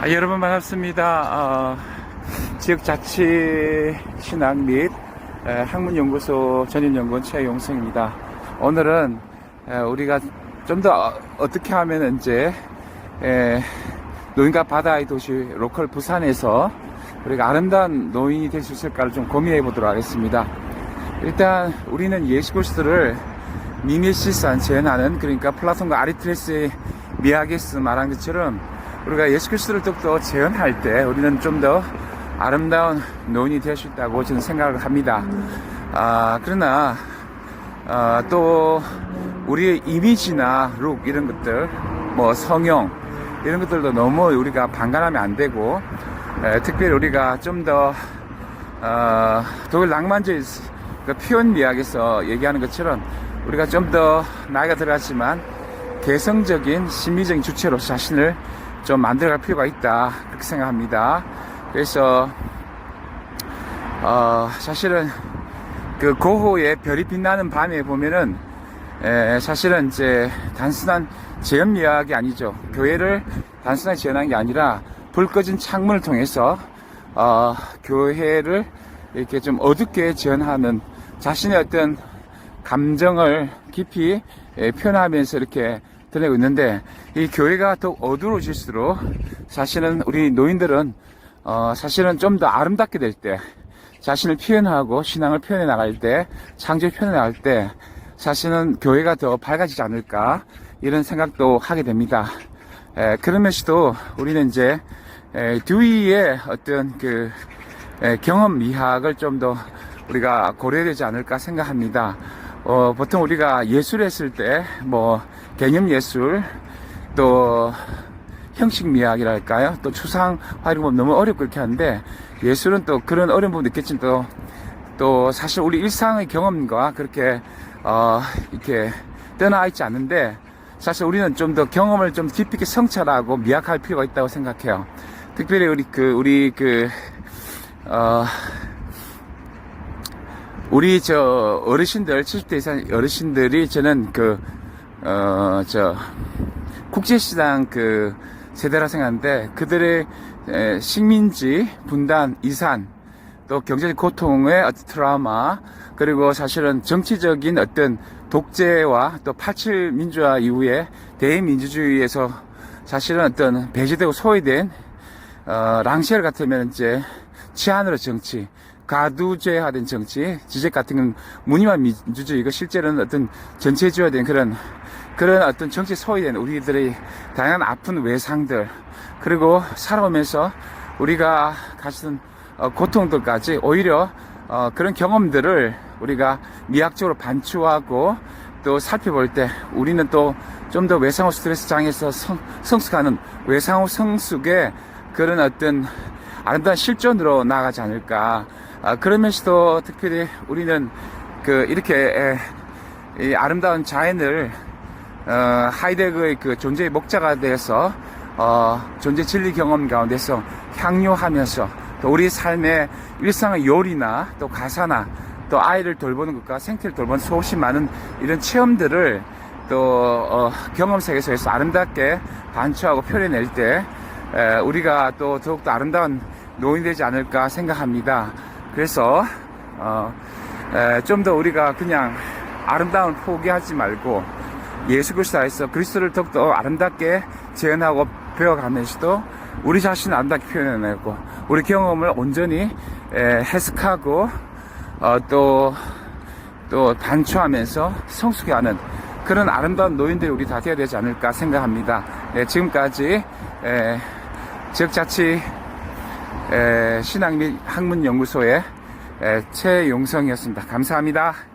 아, 여러분 반갑습니다. 어, 지역자치 신학 및 에, 학문연구소 전임연구원 최용성입니다. 오늘은 에, 우리가 좀 더 어 떻게 하면 이제 에, 노인과 바다의 도시 로컬 부산에서 우리가 아름다운 노인이 될 수 있을까를 좀 고민해 보도록 하겠습니다. 일단 우리는 그리스도를 미메시스한 재현하는 그러니까 플라톤과 아리트레스의 미하게스 말한 것처럼 우리가 예수 그리스도를 더욱더 재현할 때 우리는 좀 더 아름다운 노인이 될 수 있다고 저는 생각을 합니다. 아, 그러나 아, 또 우리의 이미지나 룩 이런 것들 뭐 성형 이런 것들도 너무 우리가 반감하면 안 되고 에, 특별히 우리가 좀더 어, 독일 낭만주의 그 표현 미학에서 얘기하는 것처럼 우리가 좀 더 나이가 들어갔지만 개성적인 심미적인 주체로 자신을 좀 만들어갈 필요가 있다 그렇게 생각합니다. 그래서 어, 사실은 그 고호의 별이 빛나는 밤에 보면은 에, 사실은 이제 단순한 재현 미학이 아니죠. 교회를 단순하게 재현한 게 아니라 불 꺼진 창문을 통해서 어, 교회를 이렇게 좀 어둡게 재현하는 자신의 어떤 감정을 깊이 예, 표현하면서 이렇게 드러내고 있는데 이 교회가 더욱 어두워질수록 사실은 우리 노인들은 어, 사실은 좀 더 아름답게 될 때 자신을 표현하고 신앙을 표현해 나갈 때 창조를 표현해 나갈 때 사실은 교회가 더 밝아지지 않을까 이런 생각도 하게 됩니다. 에, 그러면서도 우리는 이제 에, 듀이의 어떤 그 에, 경험 미학을 좀 더 우리가 고려해야 되지 않을까 생각합니다. 어, 보통 우리가 예술 했을 때 뭐 개념 예술 또 형식 미학이랄까요? 또 추상화 이런 건 너무 어렵고 그렇게 하는데 예술은 또 그런 어려운 부분도 있겠지만 또, 또 사실 우리 일상의 경험과 그렇게 어, 이렇게 떠나 있지 않는데 사실 우리는 좀 더 경험을 좀 깊이 있게 성찰하고 미학할 필요가 있다고 생각해요. 특별히 우리 그 우리 그 어, 우리 저 어르신들 70대 이상 어르신들이 저는 그 어 저 국제시장 그 세대라 생각하는데 그들의 에, 식민지 분단 이산 또 경제적 고통의 트라우마 그리고 사실은 정치적인 어떤 독재와 또 87 민주화 이후에 대민주주의에서 사실은 어떤 배제되고 소외된 어, 랑시엘 같으면 이제 치안으로 정치 가두제화된 정치, 지적 같은 건 무늬만 민주주의고 실제로는 어떤 전체주의화된 그런 그런 어떤 정치 소외된 우리들의 다양한 아픈 외상들 그리고 살아오면서 우리가 가진 어, 고통들까지 오히려 어, 그런 경험들을 우리가 미학적으로 반추하고 또 살펴볼 때 우리는 또 좀 더 외상후 스트레스 장애에서 성, 성숙하는 외상후 성숙의 그런 어떤 아름다운 실존으로 나아가지 않을까. 아, 그러면서도 특별히 우리는 그 이렇게 에, 이 아름다운 자연을 어, 하이데거의 그 존재의 목자가 되어서 어, 존재 진리 경험 가운데서 향유하면서 또 우리 삶의 일상의 요리나 또 가사나 또 아이를 돌보는 것과 생태를 돌보는 수없이 많은 이런 체험들을 또 어, 경험 세계에서 아름답게 반추하고 표현해낼 때 에, 우리가 또 더욱더 아름다운 노인이 되지 않을까 생각합니다. 그래서 어, 좀 더 우리가 그냥 아름다움을 포기하지 말고 예수 그리스도에서 그리스도를 더욱더 아름답게 재현하고 배워가면서도 우리 자신을 아름답게 표현해내고 우리 경험을 온전히 에, 해석하고 어, 또, 또 반추하면서 성숙해하는 그런 아름다운 노인들이 우리 다 되어야 되지 않을까 생각합니다. 네, 지금까지 에, 지역자치 에, 신학 및 학문연구소의 에, 최용성이었습니다. 감사합니다.